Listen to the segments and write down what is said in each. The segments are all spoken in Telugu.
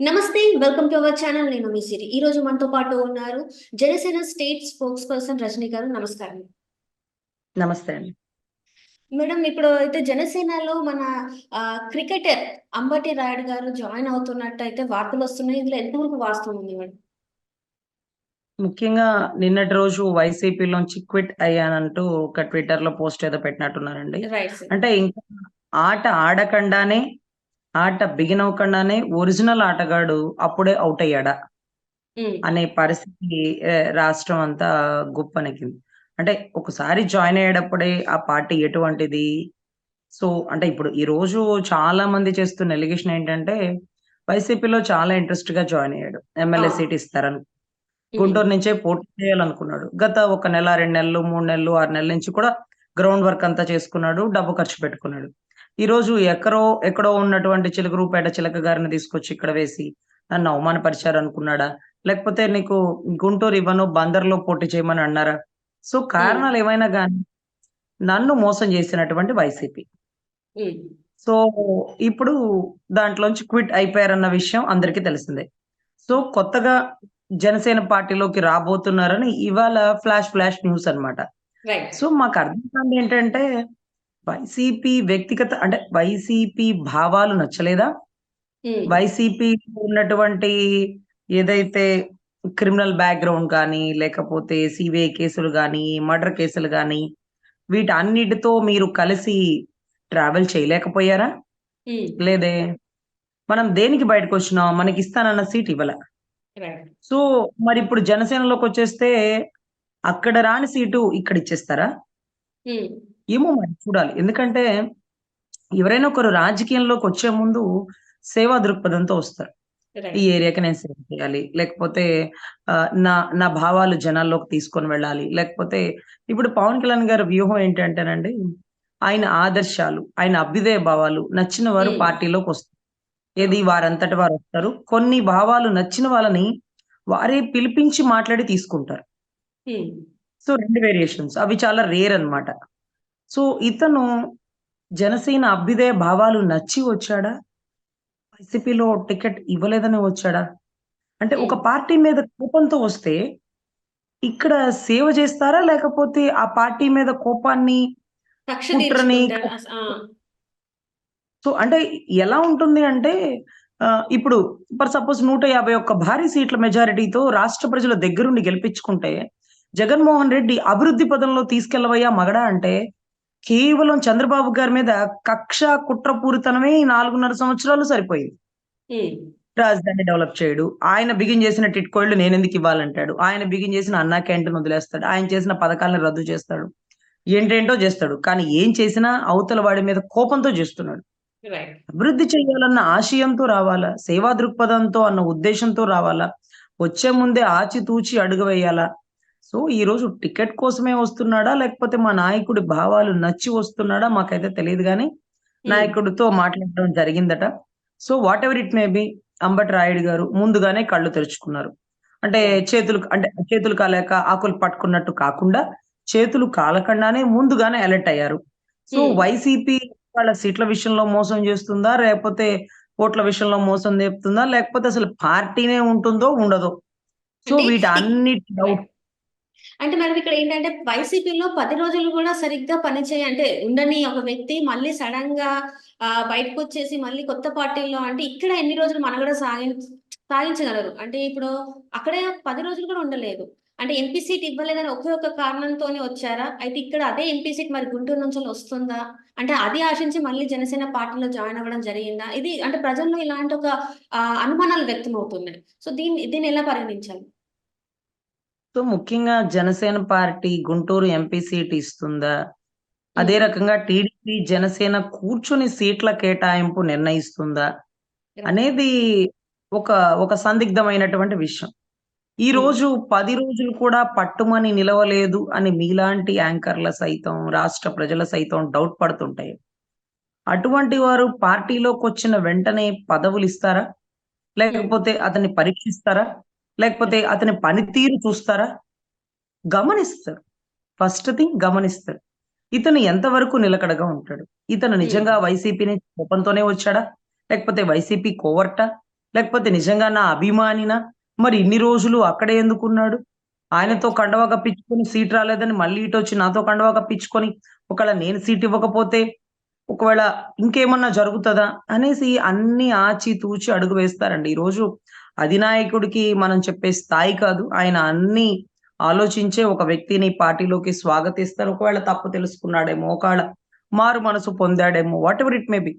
నమస్తే వెల్కమ్ టు అవర్ ఛానల్ నేను మీ సిరి. ఈ రోజు మనతో పాటు ఉన్నారు Janasena state spokesperson Rajani garu. నమస్కారం. నమస్తే అండి. మేడం ఇప్పుడు అయితే జనసేనలో మన క్రికెటర్ అంబటి రాయుడు గారు జాయిన్ అవుతున్నట్టు అయితే వార్తలు వస్తున్నాయి. ఇందులో ఎంతవరకు వాస్తవం ఉంది మేడం? ముఖ్యంగా నిన్నటి రోజు వైసీపీలోంచి క్విట్ అయ్యానంటూ ఒక ట్విట్టర్లో పోస్ట్ ఏదో పెట్టినట్టున్నారండి. అంటే ఇంకా ఆట ఆడకుండానే ఆట బిగిన్ అవ్వకుండానే ఒరిజినల్ ఆటగాడు అప్పుడే అవుట్ అయ్యాడా? అనే పరిస్థితి రాష్ట్రం అంతా గుప్పనెక్కింది. అంటే ఒకసారి జాయిన్ అయ్యేటప్పుడే ఆ పార్టీ ఎటువంటిది? సో అంటే ఇప్పుడు ఈ రోజు చాలా మంది చేస్తున్న ఎలిగేషన్ ఏంటంటే వైసీపీలో చాలా ఇంట్రెస్ట్గా జాయిన్ అయ్యాడు. ఎమ్మెల్యే. సీట్ ఇస్తారని. గుంటూరు నుంచే పోటీ చేయాలనుకున్నాడు. గత ఒక నెల రెండు నెలలు మూడు నెలలు ఆరు నెలల నుంచి కూడా గ్రౌండ్ వర్క్ అంతా చేసుకున్నాడు డబ్బు ఖర్చు పెట్టుకున్నాడు. ఈ రోజు ఎక్కడో ఎక్కడో ఉన్నటువంటి చిలకరూపేట చిలక గారిని తీసుకొచ్చి ఇక్కడ వేసి నన్ను అవమానపరిచారు అనుకున్నాడా? లేకపోతే నీకు గుంటూరు ఇవ్వను బందర్లో పోటీ చేయమని అన్నారా? సో కారణాలు ఏమైనా కానీ నన్ను మోసం చేసినటువంటి వైసీపీ. సో ఇప్పుడు దాంట్లోంచి క్విట్ అయిపోయారన్న విషయం అందరికీ తెలిసిందే. సో కొత్తగా జనసేన పార్టీలోకి రాబోతున్నారని ఇవాళ ఫ్లాష్ ఫ్లాష్ న్యూస్ అన్నమాట. రైట్ సో మాకు అర్థం కాదు ఏంటంటే వైసీపీ వ్యక్తిగత అంటే వైసీపీ భావాలు నచ్చలేదా? వైసీపీ ఉన్నటువంటి ఏదైతే క్రిమినల్ బ్యాక్గ్రౌండ్ కానీ లేకపోతే సిబిఐ కేసులు కానీ మర్డర్ కేసులు కానీ వీటన్నిటితో మీరు కలిసి ట్రావెల్ చేయలేకపోయారా? లేదే. మనం దేనికి బయటకు వచ్చినాం? మనకి ఇస్తానన్న సీట్ ఇవ్వలే. సో మరి ఇప్పుడు జనసేనలోకి వచ్చేస్తే అక్కడ రాని సీటు ఇక్కడ ఇచ్చేస్తారా? ఏమో మరి చూడాలి. ఎందుకంటే ఎవరైనా ఒకరు రాజకీయంలోకి వచ్చే ముందు సేవా దృక్పథంతో వస్తారు. ఈ ఏరియాకి నేను సేవ చేయాలి. లేకపోతే నా నా భావాలు జనాల్లోకి తీసుకొని వెళ్ళాలి. లేకపోతే ఇప్పుడు పవన్ కళ్యాణ్ గారి వ్యూహం ఏంటంటేనండి ఆయన ఆదర్శాలు ఆయన అభ్యుదయ భావాలు నచ్చిన వారు Hmm. పార్టీలోకి వస్తారు. ఏది వారంతటి వారు వస్తారు. కొన్ని భావాలు నచ్చిన వాళ్ళని వారే పిలిపించి మాట్లాడి తీసుకుంటారు. సో రెండు వేరియేషన్స్ అవి చాలా రేర్ అన్నమాట. సో ఇతను జనసేన అభ్యుదయ భావాలు నచ్చి వచ్చాడా? వైసీపీలో టికెట్ ఇవ్వలేదని వచ్చాడా? అంటే ఒక. పార్టీ మీద కోపంతో వస్తే ఇక్కడ సేవ చేస్తారా? లేకపోతే ఆ పార్టీ మీద కోపాన్ని కుట్రని సో అంటే ఎలా ఉంటుంది అంటే ఇప్పుడు ఫర్ సపోజ్ నూట యాభై ఒక్క భారీ సీట్ల మెజారిటీతో రాష్ట్ర ప్రజల దగ్గరుండి గెలిపించుకుంటే జగన్మోహన్ రెడ్డి అభివృద్ధి పదంలో తీసుకెళ్ళవయ్యా మగడా అంటే కేవలం చంద్రబాబు గారి మీద కక్ష కుట్రపూరితనమే ఈ నాలుగున్నర సంవత్సరాలు సరిపోయింది. రాజధాని డెవలప్ చేయడు. ఆయన బిగిన్ చేసిన టిట్కోళ్ళు నేను ఎందుకు ఇవ్వాలంటాడు? ఆయన బిగిన్ చేసిన అన్నా క్యాంటీన్ వదిలేస్తాడు. ఆయన చేసిన పథకాలను రద్దు చేస్తాడు. ఏంటేంటో చేస్తాడు. కానీ ఏం చేసినా అవతల వాడి మీద కోపంతో చేస్తున్నాడు. అభివృద్ధి చేయాలన్న ఆశయంతో రావాలా? సేవా దృక్పథంతో అన్న ఉద్దేశంతో రావాలా? వచ్చే ముందే ఆచితూచి అడుగు వేయాలా? సో ఈ రోజు టికెట్ కోసమే వస్తున్నాడా? లేకపోతే మా నాయకుడి భావాలు నచ్చి వస్తున్నాడా? మాకైతే తెలియదు కానీ నాయకుడితో మాట్లాడడం జరిగిందట. So whatever it may be Ambati Rayudu garu ముందుగానే కళ్ళు తెరుచుకున్నారు. అంటే చేతులు అంటే చేతులు కాలేక ఆకులు పట్టుకున్నట్టు కాకుండా చేతులు కాలకుండానే ముందుగానే అలర్ట్ అయ్యారు. So Hmm. వైసీపీ వాళ్ళ సీట్ల విషయంలో మోసం చేస్తుందా? లేకపోతే ఓట్ల విషయంలో మోసం చేస్తుందా? లేకపోతే అసలు పార్టీనే ఉంటుందో ఉండదో? సో వీటి అన్నిటి డౌట్ అంటే మనం ఇక్కడ ఏంటంటే వైసీపీలో పది రోజులు కూడా సరిగ్గా పనిచేయ అంటే ఉండని ఒక వ్యక్తి మళ్ళీ సడన్గా బయటకు వచ్చేసి మళ్ళీ కొత్త పార్టీలో అంటే ఇక్కడ ఎన్ని రోజులు మనగడ సాగి సాగించగలరు. అంటే ఇప్పుడు అక్కడే పది రోజులు కూడా ఉండలేదు. అంటే ఎంపీ సీట్ ఇవ్వలేదని ఒకే ఒక కారణంతోనే వచ్చారా? అయితే ఇక్కడ అదే ఎంపీ సీట్ మరి గుంటూరు నుంచి వస్తుందా? అంటే అది ఆశించి మళ్ళీ జనసేన పార్టీలో జాయిన్ అవ్వడం జరిగిందా? ఇది అంటే ప్రజల్లో ఇలాంటి ఒక అనుమానాలు వ్యక్తం అవుతున్నాయి సో దీన్ని దీన్ని ఎలా పరిగణించాలి? సో ముఖ్యంగా Janasena party Guntur MP seat ఇస్తుందా? అదే రకంగా టీడీపీ జనసేన కూర్చుని సీట్ల కేటాయింపు నిర్ణయిస్తుందా? అనేది ఒక ఒక సందిగ్ధమైనటువంటి విషయం. ఈ రోజు పది రోజులు కూడా పట్టుమని నిలవలేదు అని మీలాంటి యాంకర్ల సైతం రాష్ట్ర ప్రజల సైతం డౌట్ పడుతుంటాయి. అటువంటి వారు పార్టీలోకి వచ్చిన వెంటనే పదవులు ఇస్తారా? లేకపోతే అతన్ని పరీక్షిస్తారా? లేకపోతే అతని పనితీరు చూస్తారా? గమనిస్తారు. ఫస్ట్ థింగ్ గమనిస్తారు. ఇతను ఎంతవరకు నిలకడగా ఉంటాడు? ఇతను నిజంగా వైసీపీని కోపంతోనే వచ్చాడా? లేకపోతే వైసీపీ కోవర్టా? లేకపోతే నిజంగా నా అభిమానినా? మరి ఇన్ని రోజులు అక్కడే ఎందుకున్నాడు ఆయనతో కండవా కప్పించుకొని సీట్ రాలేదని మళ్ళీ ఇటు వచ్చి నాతో కండవా కప్పించుకొని ఒకవేళ నేను సీట్ ఇవ్వకపోతే ఒకవేళ ఇంకేమన్నా జరుగుతుందా? అనేసి అన్ని ఆచి తూచి అడుగు వేస్తారండి. ఈరోజు అధినాయకుడికి మనం చెప్పే స్థాయి కాదు. ఆయన అన్ని ఆలోచించే ఒక వ్యక్తిని పార్టీలోకి స్వాగతిస్తారు. ఒకవేళ తప్పు తెలుసుకున్నాడేమో ఒకవేళ మారు మనసు పొందాడేమో whatever it may be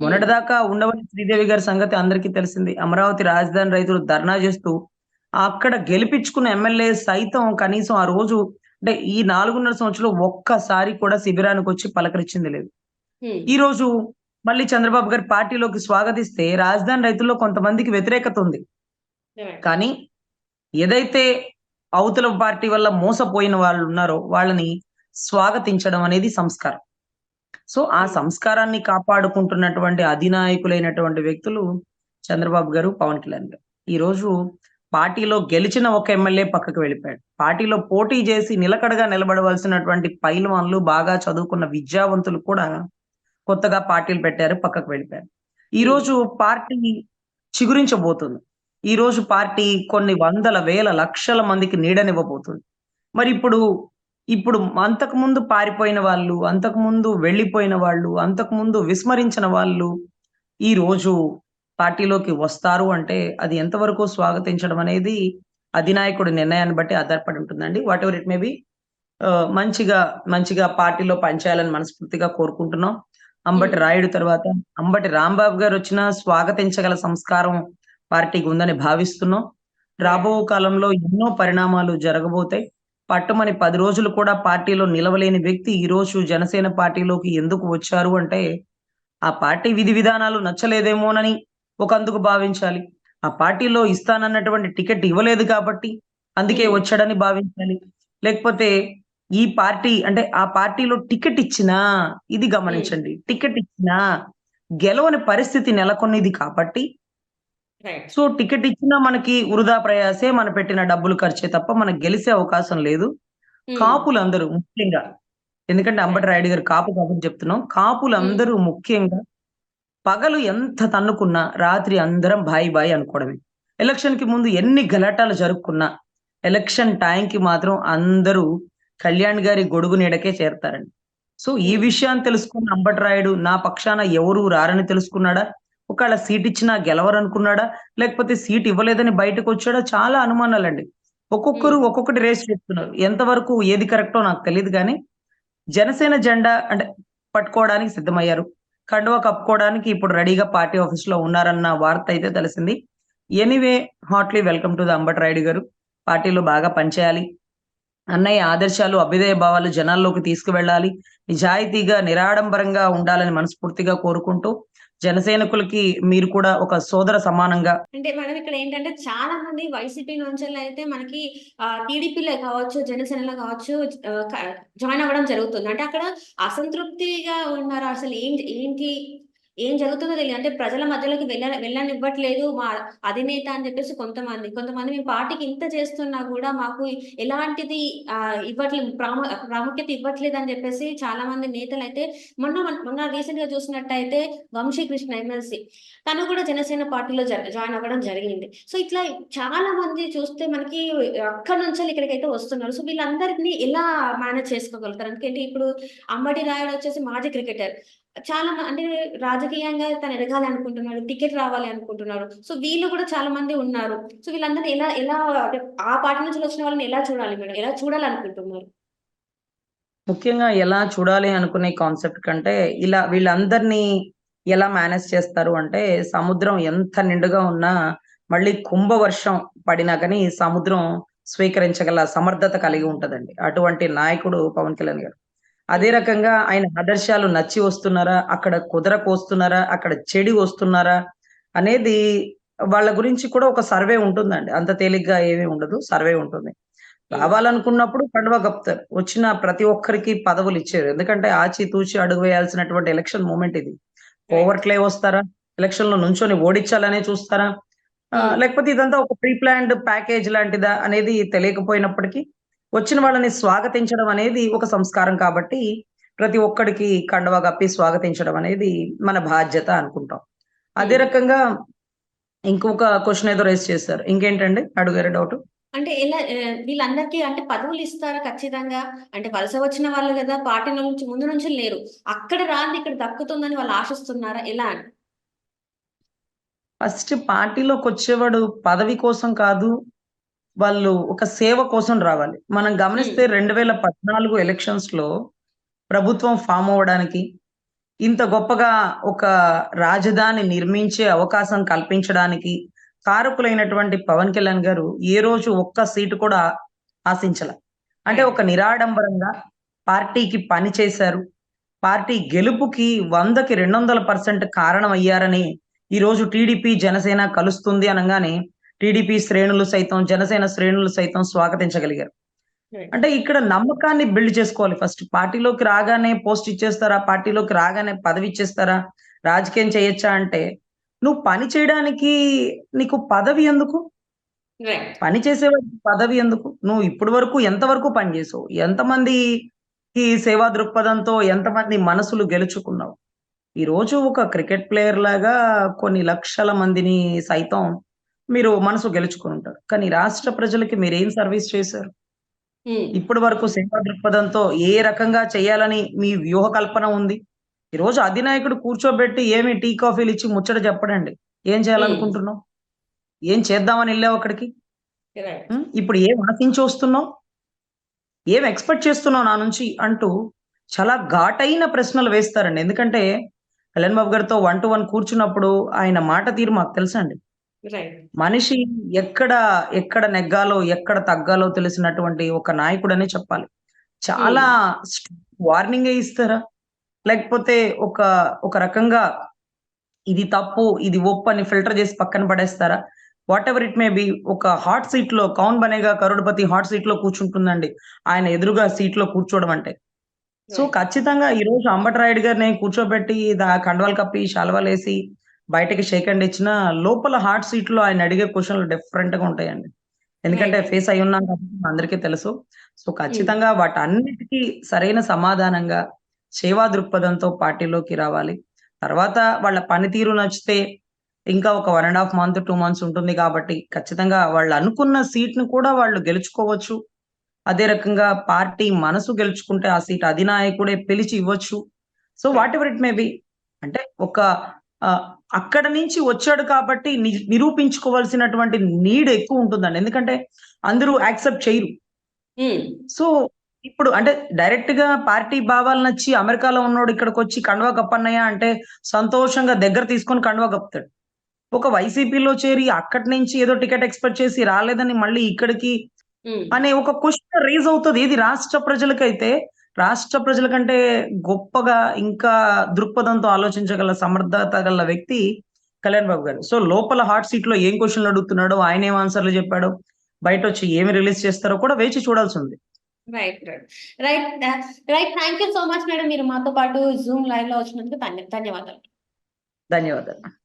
మొన్నటిదాకా ఉండవల్లి శ్రీదేవి గారి సంగతి అందరికీ తెలిసింది. అమరావతి రాజధాని రైతులు ధర్నా చేస్తూ అక్కడ గెలిపించుకున్న ఎమ్మెల్యే సైతం కనీసం ఆ రోజు అంటే ఈ నాలుగున్నర సంవత్సరం ఒక్కసారి కూడా శిబిరానికి వచ్చి పలకరించింది లేదు. ఈ రోజు మళ్ళీ చంద్రబాబు గారి పార్టీలోకి స్వాగతిస్తే రాజధాని రైతుల్లో కొంతమందికి వ్యతిరేకత ఉంది. కానీ ఏదైతే అవతల పార్టీ వల్ల మోసపోయిన వాళ్ళు ఉన్నారో వాళ్ళని స్వాగతించడం అనేది సంస్కారం. సో ఆ సంస్కారాన్ని కాపాడుకుంటున్నటువంటి అధినాయకులైనటువంటి వ్యక్తులు చంద్రబాబు గారు పవన్ కళ్యాణ్ గారు. ఈ రోజు పార్టీలో గెలిచిన ఒక ఎమ్మెల్యే పక్కకు వెళ్ళిపోయాడు. పార్టీలో పోటీ చేసి నిలకడగా నిలబడవలసినటువంటి పైల్వాన్లు బాగా చదువుకున్న విద్యావంతులు కూడా కొత్తగా పార్టీలు పెట్టారు పక్కకు వెళ్ళిపోయారు. ఈ రోజు పార్టీ చిగురించబోతుంది. ఈ రోజు పార్టీ కొన్ని వందల వేల లక్షల మందికి నీడనివ్వబోతుంది. మరి ఇప్పుడు ఇప్పుడు అంతకు ముందు పారిపోయిన వాళ్ళు అంతకు ముందు వెళ్ళిపోయిన వాళ్ళు అంతకు ముందు విస్మరించిన వాళ్ళు ఈ రోజు పార్టీలోకి వస్తారు అంటే అది ఎంతవరకు స్వాగతించడం అనేది అధినాయకుడి నిర్ణయాన్ని బట్టి ఆధారపడి ఉంటుందండి. Whatever it may be మంచిగా మంచిగా పార్టీలో పనిచేయాలని మనస్ఫూర్తిగా కోరుకుంటున్నాం. అంబటి రాయుడు తర్వాత అంబటి రాంబాబు గారు వచ్చినా స్వాగతించగల సంస్కారం పార్టీకి ఉందని భావిస్తున్నాం. రాబో కాలంలో ఎన్నో పరిణామాలు జరగబోతాయి. పట్టుమని పది రోజులు కూడా పార్టీలో నిలవలేని వ్యక్తి ఈ రోజు జనసేన పార్టీలోకి ఎందుకు వచ్చారు అంటే ఆ పార్టీ విధి విధానాలు నచ్చలేదేమోనని ఒకందుకు భావించాలి. ఆ పార్టీలో ఇస్తానన్నటువంటి టికెట్ ఇవ్వలేదు కాబట్టి అందుకే వచ్చాడని భావించాలి. లేకపోతే ఈ పార్టీ అంటే ఆ పార్టీలో టికెట్ ఇచ్చినా ఇది గమనించండి. టికెట్ ఇచ్చినా గెలవని పరిస్థితి నెలకొన్నది కాబట్టి సో టికెట్ ఇచ్చినా మనకి వృధా ప్రయాసే మన పెట్టిన డబ్బులు ఖర్చే తప్ప మనకు గెలిసే అవకాశం లేదు. కాపులందరూ ముఖ్యంగా ఎందుకంటే అంబటి రాయుడు గారు కాపు కాబట్టి చెప్తున్నాం. కాపులందరూ ముఖ్యంగా పగలు ఎంత తన్నుకున్నా రాత్రి అందరం బాయి బాయి అనుకోవడమే. ఎలక్షన్కి ముందు ఎన్ని గలాటాలు జరుపుకున్నా ఎలక్షన్ టైంకి మాత్రం అందరూ కళ్యాణ్ గారి గొడుగు నీడకే చేరతారండి. సో ఈ విషయాన్ని తెలుసుకున్న అంబటి రాయుడు నా పక్షాన ఎవరు రారని తెలుసుకున్నాడా? ఒకవేళ సీట్ ఇచ్చినా గెలవరనుకున్నాడా? లేకపోతే సీట్ ఇవ్వలేదని బయటకు వచ్చాడా? చాలా అనుమానాలండి. ఒక్కొక్కరు ఒక్కొక్కటి రేస్ చేస్తున్నారు. ఎంతవరకు ఏది కరెక్టో నాకు తెలియదు కానీ జనసేన జెండా అంటే పట్టుకోవడానికి సిద్ధమయ్యారు. కండువా కప్పుకోవడానికి ఇప్పుడు రెడీగా పార్టీ ఆఫీస్లో ఉన్నారన్న వార్త అయితే తెలిసింది. Anyway heartily welcome to the Ambati Rayudu garu. పార్టీలో బాగా పనిచేయాలి. అన్నయ్య ఆదర్శాలు అభ్యుదయ భావాలు జనాల్లోకి తీసుకువెళ్ళాలి. నిజాయితీగా నిరాడంబరంగా ఉండాలని మనస్ఫూర్తిగా కోరుకుంటూ జనసైనికులకి మీరు కూడా ఒక సోదర సమానంగా అంటే మేడం ఇక్కడ ఏంటంటే చాలా మంది వైసీపీ నుంచి అయితే మనకి టీడీపీలో కావచ్చు జనసేనలో కావచ్చు జాయిన్ అవ్వడం జరుగుతుంది. అంటే అక్కడ అసంతృప్తిగా ఉన్నారు? అసలు ఏంటి ఏంటి ఏం జరుగుతుందో తెలియదు. అంటే ప్రజల మధ్యలోకి వెళ్ళ వెళ్ళనివ్వట్లేదు. మా అధినేత అని చెప్పేసి కొంతమంది కొంతమంది మేము పార్టీకి ఇంత చేస్తున్నా కూడా మాకు ఎలాంటిది ఆ, ఇవ్వట్లేదు ప్రాము ప్రాముఖ్యత ఇవ్వట్లేదు అని చెప్పేసి చాలా మంది నేతలు అయితే మొన్న మొన్న రీసెంట్గా చూసినట్టయితే వంశీ కృష్ణ ఎమ్మెల్సీ తను కూడా జనసేన పార్టీలో జాయిన్ అవ్వడం జరిగింది. సో ఇట్లా చాలా మంది చూస్తే మనకి అక్కడ నుంచి ఇక్కడికైతే వస్తున్నారు. సో వీళ్ళందరినీ ఎలా మేనేజ్ చేసుకోగలుగుతారు? ఎందుకంటే ఇప్పుడు అంబటి రాయుడు వచ్చేసి మాజీ క్రికెటర్. చాలా అంటే రాజకీయంగా తను ఎదగాలి అనుకుంటున్నాడు టికెట్ రావాలి అనుకుంటున్నారు సో వీళ్ళు కూడా చాలా మంది ఉన్నారు. సో వీళ్ళందరినీ ఎలా ఎలా ఆ పార్టీ నుంచి వచ్చిన వాళ్ళని ఎలా చూడాలి మేడం? ఎలా చూడాలనుకుంటున్నారు? ముఖ్యంగా ఎలా చూడాలి అనుకునే కాన్సెప్ట్ కంటే ఇలా వీళ్ళందరినీ ఎలా మేనేజ్ చేస్తారు అంటే సముద్రం ఎంత నిండుగా ఉన్నా మళ్ళీ కుంభవర్షం పడినా కానీ సముద్రం స్వీకరించగల సమర్థత కలిగి ఉంటదండి. అటువంటి నాయకుడు పవన్ కళ్యాణ్ గారు. అదే రకంగా ఆయన ఆదర్శాలు నచ్చి వస్తున్నారా? అక్కడ కుదరకు వస్తున్నారా అక్కడ చెడి వస్తున్నారా? అనేది వాళ్ళ గురించి కూడా ఒక సర్వే ఉంటుందండి. అంత తేలిగ్గా ఏమీ ఉండదు. సర్వే ఉంటుంది. రావాలనుకున్నప్పుడు కండువా కప్తారు వచ్చిన ప్రతి ఒక్కరికి పదవులు ఇచ్చారు. ఎందుకంటే ఆచి తూచి అడుగు వేయాల్సినటువంటి ఎలక్షన్ మూమెంట్ ఇది. ఓవర్ట్లే వస్తారా? ఎలక్షన్లో నుంచొని ఓడించాలనే చూస్తారా? Hmm. లేకపోతే ఇదంతా ఒక ప్రీ ప్లాన్డ్ ప్యాకేజ్ లాంటిదా అనేది తెలియకపోయినప్పటికీ వచ్చిన వాళ్ళని స్వాగతించడం అనేది ఒక సంస్కారం కాబట్టి ప్రతి ఒక్కడికి కండవా కప్పి స్వాగతించడం అనేది మన బాధ్యత అనుకుంటాం. అదే Hmm. రకంగా ఇంకొక క్వశ్చన్ ఏదో రేస్ చేశారు. ఇంకేంటండి? అడుగారు డౌట్ అంటే ఎలా వీళ్ళందరికీ అంటే పదవులు ఇస్తారా ఖచ్చితంగా? అంటే వలస వచ్చిన వాళ్ళు కదా పార్టీ నుంచి ముందు నుంచి లేరు. అక్కడ రాంది ఇక్కడ దక్కుతుందని వాళ్ళు ఆశిస్తున్నారా? ఎలా ఫస్ట్ పార్టీలోకి వచ్చేవాడు పదవి కోసం కాదు వాళ్ళు ఒక సేవ కోసం రావాలి. మనం గమనిస్తే రెండు వేల పద్నాలుగు ఎలక్షన్స్లో ప్రభుత్వం ఫామ్ అవ్వడానికి ఇంత గొప్పగా ఒక రాజధాని నిర్మించే అవకాశం కల్పించడానికి కారకులైనటువంటి పవన్ కళ్యాణ్ గారు ఏ రోజు ఒక్క సీటు కూడా ఆశించల. అంటే ఒక నిరాడంబరంగా పార్టీకి పని చేశారు. పార్టీ గెలుపుకి వందకి రెండు వందల పర్సెంట్ కారణం అయ్యారని ఈ రోజు టీడీపీ జనసేన కలుస్తుంది అనగానే టీడీపీ శ్రేణులు సైతం జనసేన శ్రేణులు సైతం స్వాగతించగలిగారు. అంటే ఇక్కడ నమ్మకాన్ని బిల్డ్ చేసుకోవాలి ఫస్ట్. పార్టీలోకి రాగానే పోస్ట్ ఇచ్చేస్తారా? పార్టీలోకి రాగానే పదవి ఇచ్చేస్తారా? రాజకీయం చేయొచ్చా అంటే నువ్వు పని చేయడానికి నీకు పదవి ఎందుకు? పని చేసేవాడికి పదవి ఎందుకు? నువ్వు ఇప్పటి వరకు ఎంతవరకు పని చేసావు? ఎంతమంది ఈ సేవా దృక్పథంతో ఎంతమంది మనసులు గెలుచుకున్నావు? ఈ రోజు ఒక క్రికెట్ ప్లేయర్ లాగా కొన్ని లక్షల మందిని సైతం మీరు మనసు గెలుచుకుని ఉంటారు. కానీ రాష్ట్ర ప్రజలకి మీరు ఏం సర్వీస్ చేశారు? ఇప్పటి వరకు సేవా దృక్పథంతో ఏ రకంగా చేయాలని మీ వ్యూహ కల్పన ఉంది? ఈ రోజు అధినాయకుడు కూర్చోబెట్టి ఏమి టీ కాఫీలు ఇచ్చి ముచ్చట చెప్పడండి. ఏం చేయాలనుకుంటున్నావు? ఏం చేద్దామని వెళ్ళావు అక్కడికి? ఇప్పుడు ఏం ఆశించి వస్తున్నావు? ఏం ఎక్స్పెక్ట్ చేస్తున్నావు నా నుంచి? అంటూ చాలా ఘాటైన ప్రశ్నలు వేస్తారండి. ఎందుకంటే కళ్యాణ్ బాబు గారితో వన్ టు వన్ కూర్చున్నప్పుడు ఆయన మాట తీరు మాకు తెలుసండి. మనిషి ఎక్కడ ఎక్కడ నెగ్గాలో ఎక్కడ తగ్గాలో తెలిసినటువంటి ఒక నాయకుడు అనే చెప్పాలి. చాలా వార్నింగ్ ఇస్తారా? లేకపోతే ఒక ఒక రకంగా ఇది తప్పు ఇది ఒప్పు అని ఫిల్టర్ చేసి పక్కన పడేస్తారా? Whatever it may be ఒక హాట్ సీట్లో కౌన్ బనేగా కరోడ్పతి హాట్ సీట్లో కూర్చుంటుందండి. ఆయన ఎదురుగా సీట్లో కూర్చోవడం అంటే. సో ఖచ్చితంగా ఈ రోజు అంబటరాయుడు గారిని కూర్చోబెట్టి కండవాలు కప్పి శాలువాలు వేసి బయటకి షేక్ హ్యాండ్ ఇచ్చిన లోపల హాట్ సీట్లో ఆయన అడిగే క్వశ్చన్లు డిఫరెంట్గా ఉంటాయండి. ఎందుకంటే. ఫేస్ అయి ఉన్నాం కాబట్టి అందరికీ తెలుసు. సో ఖచ్చితంగా వాటన్నిటికీ సరైన సమాధానంగా సేవా దృక్పథంతో పార్టీలోకి రావాలి. తర్వాత వాళ్ళ పనితీరు నచ్చితే ఇంకా ఒక one and half month two months ఉంటుంది కాబట్టి ఖచ్చితంగా వాళ్ళు అనుకున్న సీట్ను కూడా వాళ్ళు గెలుచుకోవచ్చు. అదే రకంగా పార్టీ మనసు గెలుచుకుంటే ఆ సీట్ అధినాయకుడే పిలిచి ఇవ్వచ్చు. So whatever it may be అంటే ఒక అక్కడ నుంచి వచ్చాడు కాబట్టి నిరూపించుకోవాల్సినటువంటి నీడ్ ఎక్కువ ఉంటుందండి. ఎందుకంటే అందరూ యాక్సెప్ట్ చేయరు. సో ఇప్పుడు అంటే డైరెక్ట్గా పార్టీ భావాలు నచ్చి అమెరికాలో ఉన్నోడు ఇక్కడికి వచ్చి కండువా కప్పన్నయ్య అంటే సంతోషంగా దగ్గర తీసుకొని కండువా కప్పుతాడు. ఒక వైసీపీలో చేరి అక్కడి నుంచి ఏదో టికెట్ ఎక్స్పెక్ట్ చేసి రాలేదని మళ్ళీ ఇక్కడికి అనే ఒక క్వశ్చన్ రేజ్ అవుతుంది. ఇది రాష్ట్ర ప్రజలకైతే రాష్ట్ర ప్రజల కంటే గొప్పగా ఇంకా దృక్పథంతో ఆలోచించగల సమర్థత గల వ్యక్తి కళ్యాణ్ బాబు గారు. సో లోపల హాట్ సీట్లో ఏం క్వశ్చన్లు అడుగుతున్నాడో ఆయన ఏం ఆన్సర్లు చెప్పాడో బయట వచ్చి ఏమి రిలీజ్ చేస్తారో కూడా వేచి చూడాల్సి ఉంది. Right right right thank you so much madam మీరు మాతో పాటు జూమ్ లైవ్లో వచ్చినందుకు ధన్య- ధన్యవాదాలు. ధన్యవాదాలు.